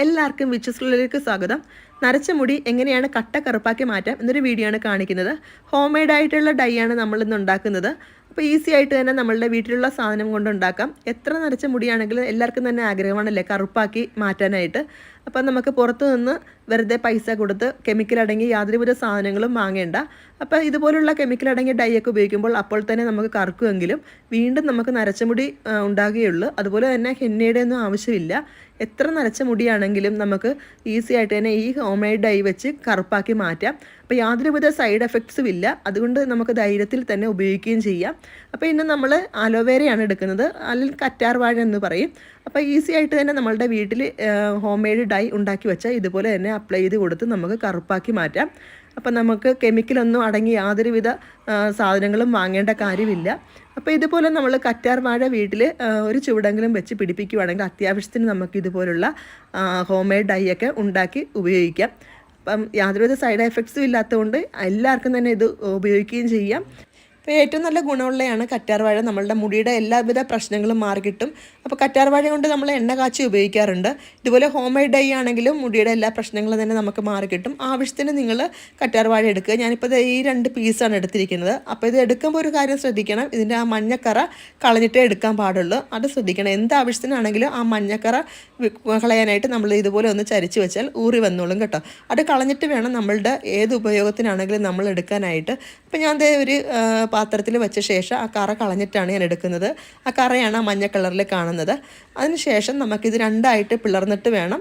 എല്ലാവർക്കും വിച്ചസ്കളിലേക്ക് സ്വാഗതം. നരച്ച മുടി എങ്ങനെയാണ് കട്ട കറുപ്പാക്കി മാറ്റാം എന്നൊരു വീഡിയോ ആണ് കാണിക്കുന്നത്. ഹോം മെയ്ഡ് ആയിട്ടുള്ള ഡൈ ആണ് നമ്മൾ ഇന്ന് ഉണ്ടാക്കുന്നത്. അപ്പോൾ ഈസി ആയിട്ട് തന്നെ നമ്മളുടെ വീട്ടിലുള്ള സാധനം കൊണ്ട് ഉണ്ടാക്കാം. എത്ര നരച്ച മുടിയാണെങ്കിലും എല്ലാവർക്കും തന്നെ ആഗ്രഹമാണല്ലേ കറുപ്പാക്കി മാറ്റാനായിട്ട്. അപ്പം നമുക്ക് പുറത്തു നിന്ന് വെറുതെ പൈസ കൊടുത്ത് കെമിക്കൽ അടങ്ങിയ യാതൊരുവിധ സാധനങ്ങളും വാങ്ങേണ്ട. അപ്പം ഇതുപോലുള്ള കെമിക്കൽ അടങ്ങിയ ഡൈ ഒക്കെ ഉപയോഗിക്കുമ്പോൾ അപ്പോൾ തന്നെ നമുക്ക് കറുക്കുമെങ്കിലും വീണ്ടും നമുക്ക് നരച്ച മുടി ആ, ഉണ്ടാകുകയുള്ളൂ. അതുപോലെ തന്നെ ഹെന്നയുടെ ഒന്നും ആവശ്യമില്ല. എത്ര നരച്ച മുടിയാണെങ്കിലും നമുക്ക് ഈസി ആയിട്ട് തന്നെ ഈ ഹോം മെയ്ഡ് ഡൈ വെച്ച് കറുപ്പാക്കി മാറ്റാം. അപ്പോൾ യാതൊരുവിധ സൈഡ് എഫക്ട്സും ഇല്ല. അതുകൊണ്ട് നമുക്ക് ധൈര്യത്തിൽ തന്നെ ഉപയോഗിക്കുകയും ചെയ്യാം. അപ്പോൾ ഇന്ന് നമ്മൾ അലോവേരയാണ് എടുക്കുന്നത്. അല്ലെങ്കിൽ കറ്റാർവാഴ എന്ന് പറയും. അപ്പോൾ ഈസി ആയിട്ട് തന്നെ നമ്മളുടെ വീട്ടിൽ ഹോം മെയ്ഡ് ഡൈ ഉണ്ടാക്കി വെച്ചാൽ ഇതുപോലെ തന്നെ അപ്ലൈ ചെയ്ത് കൊടുത്ത് നമുക്ക് കറുപ്പാക്കി മാറ്റാം. അപ്പം നമുക്ക് കെമിക്കലൊന്നും അടങ്ങി യാതൊരുവിധ സാധനങ്ങളും വാങ്ങേണ്ട കാര്യമില്ല. അപ്പോൾ ഇതുപോലെ നമ്മൾ കറ്റാർ വാഴ വീട്ടിൽ ഒരു ചുവടെങ്കിലും വെച്ച് പിടിപ്പിക്കുകയാണെങ്കിൽ അത്യാവശ്യത്തിന് നമുക്ക് ഇതുപോലുള്ള ഹോം മെയ്ഡ് ഡൈ ഒക്കെ ഉണ്ടാക്കി ഉപയോഗിക്കാം. അപ്പം യാതൊരുവിധ സൈഡ് എഫക്ട്സും ഇല്ലാത്തതുകൊണ്ട് എല്ലാവർക്കും തന്നെ ഇത് ഉപയോഗിക്കുകയും ചെയ്യാം. അപ്പോൾ ഏറ്റവും നല്ല ഗുണമുള്ളതാണ് കറ്റാർവാഴ നമ്മളുടെ മുടിയുടെ എല്ലാവിധ പ്രശ്നങ്ങളും മാറിക്കിട്ടും. അപ്പോൾ കറ്റാർവാഴ കൊണ്ട് നമ്മൾ എണ്ണ കാച്ചി ഉപയോഗിക്കാറുണ്ട്. ഇതുപോലെ ഹോം മെയ്ഡ് ഡൈ ആണെങ്കിലും മുടിയുടെ എല്ലാ പ്രശ്നങ്ങളും തന്നെ നമുക്ക് മാറിക്കിട്ടും ആവശ്യത്തിന് നിങ്ങൾ കറ്റാർവാഴ എടുക്കുക. ഞാനിപ്പോൾ ഈ രണ്ട് പീസാണ് എടുത്തിരിക്കുന്നത്. അപ്പോൾ ഇത് എടുക്കുമ്പോൾ ഒരു കാര്യം ശ്രദ്ധിക്കണം. ഇതിന്റെ ആ മഞ്ഞക്കറ കളഞ്ഞിട്ടേ എടുക്കാൻ പാടുള്ളൂ. അത് ശ്രദ്ധിക്കണം. എന്ത് ആവശ്യത്തിനാണെങ്കിലും ആ മഞ്ഞക്കറ കളയാനായിട്ട് നമ്മൾ ഇതുപോലെ ഒന്ന് ചരിച്ച് വെച്ചാൽ ഊറി വന്നോളും കേട്ടോ. അത് കളഞ്ഞിട്ട് വേണം നമ്മളുടെ ഏത് ഉപയോഗത്തിനാണെങ്കിലും നമ്മൾ എടുക്കാനായിട്ട്. അപ്പോൾ ഞാൻ ദേ ഒരു പാത്രത്തിൽ വെച്ച ശേഷം ആ കറ കളഞ്ഞിട്ടാണ് ഞാൻ എടുക്കുന്നത്. ആ കറയാണ് ആ മഞ്ഞ കളറിൽ കാണുന്നത്. അതിനുശേഷം നമുക്കിത് രണ്ടായിട്ട് പിളർന്നിട്ട് വേണം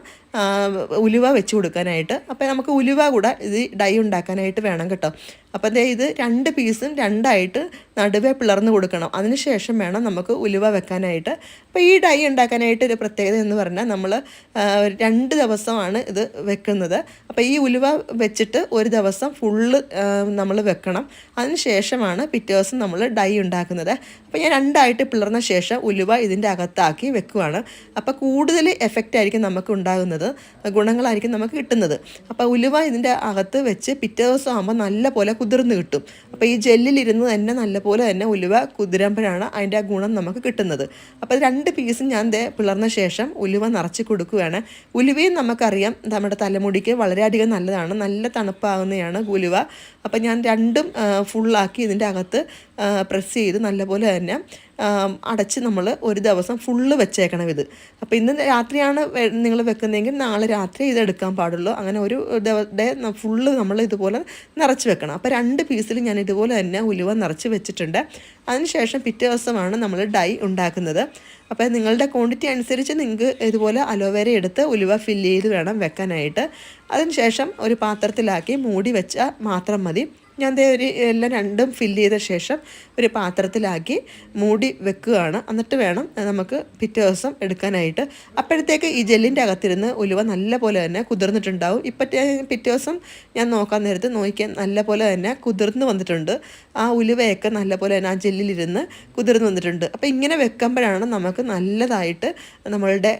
ഉലുവ വെച്ച് കൊടുക്കാനായിട്ട്. അപ്പോൾ നമുക്ക് ഉലുവ കൂടെ ഇത് ഡൈ ഉണ്ടാക്കാനായിട്ട് വേണം കേട്ടോ. അപ്പോൾ ഇത് രണ്ട് പീസും രണ്ടായിട്ട് നടുവേ പിളർന്നു കൊടുക്കണം. അതിനുശേഷം വേണം നമുക്ക് ഉലുവ വെക്കാനായിട്ട്. അപ്പോൾ ഈ ഡൈ ഉണ്ടാക്കാനായിട്ട് ഒരു പ്രത്യേകത എന്ന് പറഞ്ഞാൽ നമ്മൾ രണ്ട് ദിവസമാണ് ഇത് വെക്കുന്നത്. അപ്പോൾ ഈ ഉലുവ വെച്ചിട്ട് ഒരു ദിവസം ഫുള്ള് നമ്മൾ വെക്കണം. അതിനുശേഷമാണ് പിറ്റേ ദിവസം നമ്മൾ ഡൈ ഉണ്ടാക്കുന്നത്. അപ്പോൾ ഞാൻ രണ്ടായിട്ട് പിളർന്ന ശേഷം ഉലുവ ഇതിന്റെ അകത്താക്കി വെക്കുവാണ്. അപ്പോൾ കൂടുതൽ എഫക്റ്റ് ആയിരിക്കും നമുക്ക് ഉണ്ടാകുന്നത് ഗുണങ്ങളായിരിക്കും നമുക്ക് കിട്ടുന്നത്. അപ്പോൾ ഉലുവ ഇതിന്റെ അകത്ത് വെച്ച് പിറ്റേ ദിവസം ആകുമ്പോൾ നല്ല പോലെ കുതിർന്ന് കിട്ടും. അപ്പോൾ ഈ ജെല്ലിലിരുന്ന് തന്നെ നല്ല പോലെ തന്നെ ഉലുവ കുതിരുമ്പോഴാണ് അതിന്റെ ആ ഗുണം നമുക്ക് കിട്ടുന്നത്. അപ്പോൾ രണ്ട് പീസും ഞാൻ ദേ പിളർന്ന ശേഷം ഉലുവ നിറച്ച് കൊടുക്കുകയാണ്. ഉലുവയും നമുക്കറിയാം നമ്മുടെ തലമുടിക്ക് വളരെയധികം നല്ലതാണ്. നല്ല തണുപ്പാകുന്നതാണ് ഉലുവ. അപ്പോൾ ഞാൻ രണ്ടും ഫുള്ളാക്കി ഇതിന്റെ അകത്ത് പ്രസ് ചെയ്ത് നല്ലപോലെ തന്നെ അടച്ച് നമ്മൾ ഒരു ദിവസം ഫുള്ള് വെച്ചേക്കണം ഇത്. അപ്പോൾ ഇന്ന് രാത്രിയാണ് നിങ്ങൾ വെക്കുന്നതെങ്കിൽ നാളെ രാത്രി ഇത് എടുക്കാൻ പാടുള്ളൂ. അങ്ങനെ ഒരു ഡേ ഫുള്ള് നമ്മൾ ഇതുപോലെ നിറച്ച് വെക്കണം. അപ്പോൾ രണ്ട് പീസിൽ ഞാൻ ഇതുപോലെ തന്നെ ഉലുവ നിറച്ച് വെച്ചിട്ടുണ്ട്. അതിനുശേഷം പിറ്റേ ദിവസമാണ് നമ്മൾ ഡൈ ഉണ്ടാക്കുന്നത്. അപ്പോൾ നിങ്ങളുടെ ക്വാണ്ടിറ്റി അനുസരിച്ച് നിങ്ങൾക്ക് ഇതുപോലെ അലോവേര എടുത്ത് ഉലുവ ഫില്ല് ചെയ്ത് വേണം വെക്കാനായിട്ട്. അതിനുശേഷം ഒരു പാത്രത്തിലാക്കി മൂടി വെച്ചാൽ മാത്രം മതി. ഞാൻ ദേ ഒരു എല്ലാം രണ്ടും ഫില്ല് ചെയ്ത ശേഷം ഒരു പാത്രത്തിലാക്കി മൂടി വെക്കുകയാണ്. എന്നിട്ട് വേണം നമുക്ക് പിറ്റേ ദിവസം എടുക്കാനായിട്ട്. അപ്പോഴത്തേക്ക് ഈ ജെല്ലിന്റെ അകത്തിരുന്ന് ഉലുവ നല്ല പോലെ തന്നെ കുതിർന്നിട്ടുണ്ടാവും. ഇപ്പോഴത്തെ പിറ്റേ ദിവസം ഞാൻ നോക്കാൻ നേരത്ത് നോക്കിയാൽ നല്ല പോലെ തന്നെ കുതിർന്ന് വന്നിട്ടുണ്ട്. ആ ഉലുവയൊക്കെ നല്ല പോലെ തന്നെ ആ ജെല്ലിലിരുന്ന് കുതിർന്ന് വന്നിട്ടുണ്ട്. അപ്പോൾ ഇങ്ങനെ വെക്കുമ്പോഴാണ് നമുക്ക് നല്ലതായിട്ട് നമ്മളുടെ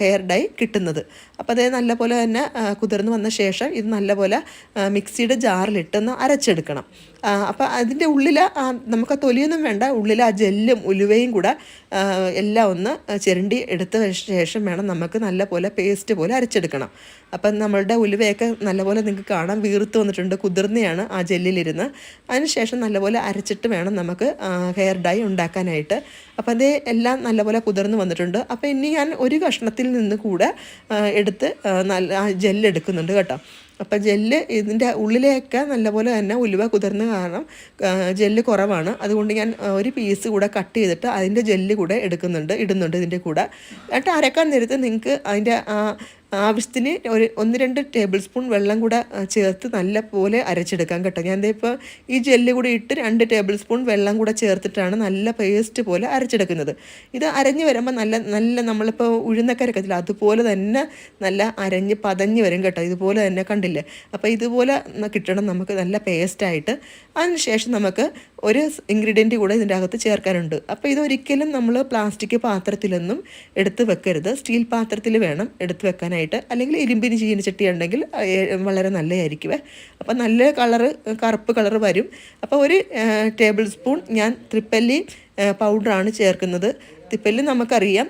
ഹെയർ ഡൈ കിട്ടുന്നത്. അപ്പോൾ അതേ നല്ല പോലെ തന്നെ കുതിർന്നു വന്ന ശേഷം ഇത് നല്ലപോലെ മിക്സിയുടെ ജാറിലിട്ടൊന്ന് അരച്ചെടുക്കണം അപ്പോൾ അതിന്റെ ഉള്ളിൽ നമുക്ക് തൊലിയൊന്നും വേണ്ട. ഉള്ളിൽ ആ ജെല്ലും ഉലുവയും കൂടെ എല്ലാം ഒന്ന് ചിരണ്ടി എടുത്ത ശേഷം വേണം നമുക്ക് നല്ല പോലെ പേസ്റ്റ് പോലെ അരച്ചെടുക്കണം. അപ്പം നമ്മളുടെ ഉലുവയൊക്കെ നല്ലപോലെ നിങ്ങൾക്ക് കാണാം. വീർത്ത് വന്നിട്ടുണ്ട് കുതിർന്നെയാണ് ആ ജെല്ലിലിരുന്ന്. അതിനുശേഷം നല്ലപോലെ അരച്ചിട്ട് വേണം നമുക്ക് ഹെയർ ഡൈ ഉണ്ടാക്കാനായിട്ട്. അപ്പം അതേ എല്ലാം നല്ലപോലെ കുതിർന്ന് വന്നിട്ടുണ്ട്. അപ്പോൾ ഇനി ഞാൻ ഒരു കഷ്ണത്തിൽ നിന്ന് കൂടെ എടുത്ത് നല്ല ആ ജെല്ലെടുക്കുന്നുണ്ട് കേട്ടോ. അപ്പം ജെല്ല് ഇതിന്റെ ഉള്ളിലേക്ക് നല്ലപോലെ തന്നെ ഉലുവ കുതിർന്ന് കാരണം ജെല്ല് കുറവാണ്. അതുകൊണ്ട് ഞാൻ ഒരു പീസ് കൂടെ കട്ട് ചെയ്തിട്ട് അതിന്റെ ജെല്ല് കൂടെ എടുക്കുന്നുണ്ട് ഇടുന്നുണ്ട് ഇതിന്റെ കൂടെ. എന്നിട്ട് അരക്കാൻ നേരത്ത് നിങ്ങൾക്ക് അതിന്റെ ആ ആവശ്യത്തിന് ഒരു ഒന്ന് രണ്ട് ടേബിൾ സ്പൂൺ വെള്ളം കൂടെ ചേർത്ത് നല്ല പോലെ അരച്ചെടുക്കാം കേട്ടോ. ഞാൻ എന്താ ഇപ്പോൾ ഈ ജെല്ല് കൂടി ഇട്ട് രണ്ട് ടേബിൾ സ്പൂൺ വെള്ളം കൂടെ ചേർത്തിട്ടാണ് നല്ല പേസ്റ്റ് പോലെ അരച്ചെടുക്കുന്നത്. ഇത് അരഞ്ഞ് വരുമ്പോൾ നല്ല നല്ല നമ്മളിപ്പോൾ ഉഴുന്നൊക്കെ അരക്കത്തില്ല അതുപോലെ തന്നെ നല്ല അരഞ്ഞ് പതഞ്ഞ് വരും കേട്ടോ. ഇതുപോലെ തന്നെ കണ്ടില്ലേ? അപ്പോൾ ഇതുപോലെ കിട്ടണം നമുക്ക് നല്ല പേസ്റ്റായിട്ട്. അതിന് ശേഷം നമുക്ക് ഒരു ഇൻഗ്രീഡിയന്റ് കൂടെ ഇതിന്റെ അകത്ത് ചേർക്കാനുണ്ട്. അപ്പോൾ ഇതൊരിക്കലും നമ്മൾ പ്ലാസ്റ്റിക് പാത്രത്തിലൊന്നും എടുത്ത് വെക്കരുത്. സ്റ്റീൽ പാത്രത്തിൽ വേണം എടുത്ത് വെക്കാനായിട്ട്. അല്ലെങ്കിൽ ഇരുമ്പിന് ചട്ടി ഉണ്ടെങ്കിൽ വളരെ നല്ലതായിരിക്കുമേ അപ്പോൾ നല്ല കളറ് കറുപ്പ് കളറ് വരും. അപ്പോൾ ഒരു ടേബിൾ സ്പൂൺ ഞാൻ ത്രിപ്പല്ലി പൗഡറാണ് ചേർക്കുന്നത്. തിപ്പല്ലി നമുക്കറിയാം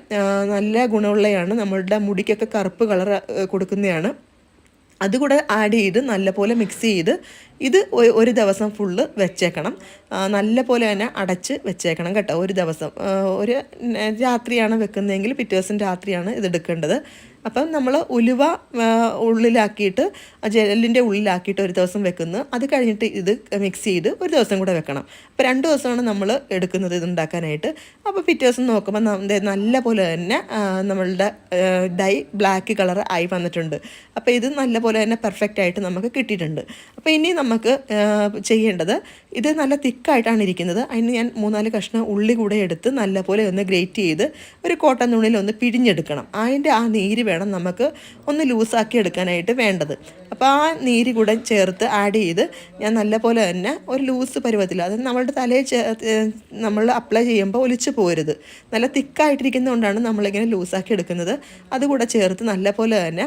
നല്ല ഗുണമുള്ളതാണ് നമ്മളുടെ മുടിക്കൊക്കെ കറുപ്പ് കളർ കൊടുക്കുന്നതാണ്. അതുകൂടെ ആഡ് ചെയ്ത് നല്ലപോലെ മിക്സ് ചെയ്ത് ഇത് ഒരു ദിവസം ഫുള്ള് വെച്ചേക്കണം. നല്ലപോലെ തന്നെ അടച്ച് വെച്ചേക്കണം കേട്ടോ ഒരു ദിവസം. ഒരു രാത്രിയാണ് വെക്കുന്നതെങ്കിൽ പിറ്റേ ദിവസം രാത്രിയാണ് ഇത് എടുക്കേണ്ടത്. അപ്പം നമ്മൾ ഉലുവ ഉള്ളിലാക്കിയിട്ട് ജെല്ലിന്റെ ഉള്ളിലാക്കിയിട്ട് ഒരു ദിവസം വെക്കുന്നു. അത് കഴിഞ്ഞിട്ട് ഇത് മിക്സ് ചെയ്ത് ഒരു ദിവസം കൂടെ വെക്കണം. അപ്പോൾ രണ്ട് ദിവസമാണ് നമ്മൾ എടുക്കുന്നത് ഇത് ഉണ്ടാക്കാനായിട്ട്. അപ്പോൾ പിറ്റേ ദിവസം നോക്കുമ്പോൾ നല്ല പോലെ തന്നെ നമ്മളുടെ ഡൈ ബ്ലാക്ക് കളർ ആയി വന്നിട്ടുണ്ട്. അപ്പോൾ ഇത് നല്ല പോലെ തന്നെ പെർഫെക്റ്റ് ആയിട്ട് നമുക്ക് കിട്ടിയിട്ടുണ്ട്. അപ്പോൾ ഇനി നമുക്ക് ചെയ്യേണ്ടത് ഇത് നല്ല തിക്കായിട്ടാണ് ഇരിക്കുന്നത്. അതിന് ഞാൻ മൂന്നാൽ കഷ്ണം ഉള്ളി കൂടെ എടുത്ത് നല്ലപോലെ ഒന്ന് ഗ്രേറ്റ് ചെയ്ത് ഒരു കോട്ടൺ തുണിയിൽ ഒന്ന് പിഴിഞ്ഞെടുക്കണം. അതിന്റെ ആ നീര് വേണം നമുക്ക് ഒന്ന് ലൂസാക്കി എടുക്കാനായിട്ട് വേണ്ടത്. അപ്പോൾ ആ നീര് കൂടെ ചേർത്ത് ആഡ് ചെയ്ത് ഞാൻ നല്ലപോലെ തന്നെ ഒരു ലൂസ് പരുവത്തിൽ അത് നമ്മളുടെ തലയിൽ നമ്മൾ അപ്ലൈ ചെയ്യുമ്പോൾ ഒലിച്ചു പോരുത്. നല്ല തിക്കായിട്ടിരിക്കുന്നതുകൊണ്ടാണ് നമ്മളിങ്ങനെ ലൂസാക്കി എടുക്കുന്നത്. അതുകൂടെ ചേർത്ത് നല്ലപോലെ തന്നെ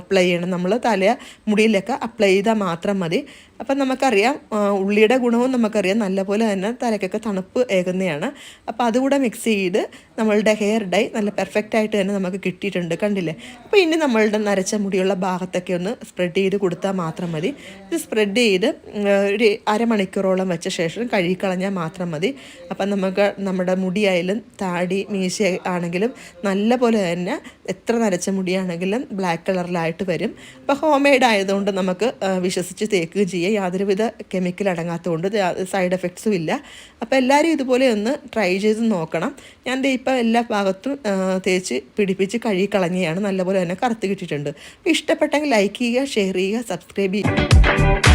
അപ്ലൈ ചെയ്യണം. നമ്മൾ തല മുടിയിലൊക്കെ അപ്ലൈ ചെയ്താൽ മാത്രം മതി. അപ്പം നമുക്കറിയാം ഉള്ളിയുടെ ഗുണവും നമുക്കറിയാം. നല്ലപോലെ തന്നെ തലയ്ക്കൊക്കെ തണുപ്പ് ഏകുന്നതാണ്. അപ്പോൾ അതുകൂടെ മിക്സ് ചെയ്ത് നമ്മളുടെ ഹെയർ ഡൈ നല്ല പെർഫെക്റ്റ് ആയിട്ട് തന്നെ നമുക്ക് കിട്ടിയിട്ടുണ്ട് കണ്ടില്ലേ? അപ്പോൾ ഇനി നമ്മളുടെ നരച്ച മുടിയുള്ള ഭാഗത്തൊക്കെ ഒന്ന് സ്പ്രെഡ് ചെയ്ത് കൊടുത്താൽ മാത്രം മതി. ഇത് സ്പ്രെഡ് ചെയ്ത് ഒരു അരമണിക്കൂറോളം വെച്ച ശേഷം കഴുകിക്കളഞ്ഞാൽ മാത്രം മതി. അപ്പം നമുക്ക് നമ്മുടെ മുടിയായാലും താടി മീശ ആണെങ്കിലും നല്ല പോലെ തന്നെ എത്ര നരച്ച മുടിയാണെങ്കിലും ബ്ലാക്ക് കളറിലായിട്ട് വരും. അപ്പോൾ ഹോം മെയ്ഡ് ആയതുകൊണ്ട് നമുക്ക് വിശ്വസിച്ച് തേക്കുകയും ചെയ്യാം. യാതൊരുവിധ കെമിക്കൽ അടങ്ങാത്തതുകൊണ്ട് സൈഡ് എഫക്ട്സും ഇല്ല. അപ്പോൾ എല്ലാവരും ഇതുപോലെ ഒന്ന് ട്രൈ ചെയ്ത് നോക്കണം. ഞാൻ ദേ ഇപ്പോൾ എല്ലാ ഭാഗത്തും തേച്ച് പിടിപ്പിച്ച് കഴുകി കളഞ്ഞിയാണ് നല്ലപോലെ തന്നെ കറുത്ത് കിട്ടിയിട്ടുണ്ട്. ഇഷ്ടപ്പെട്ടെങ്കിൽ ലൈക്ക് ചെയ്യുക ഷെയർ ചെയ്യുക സബ്സ്ക്രൈബ് ചെയ്യുക.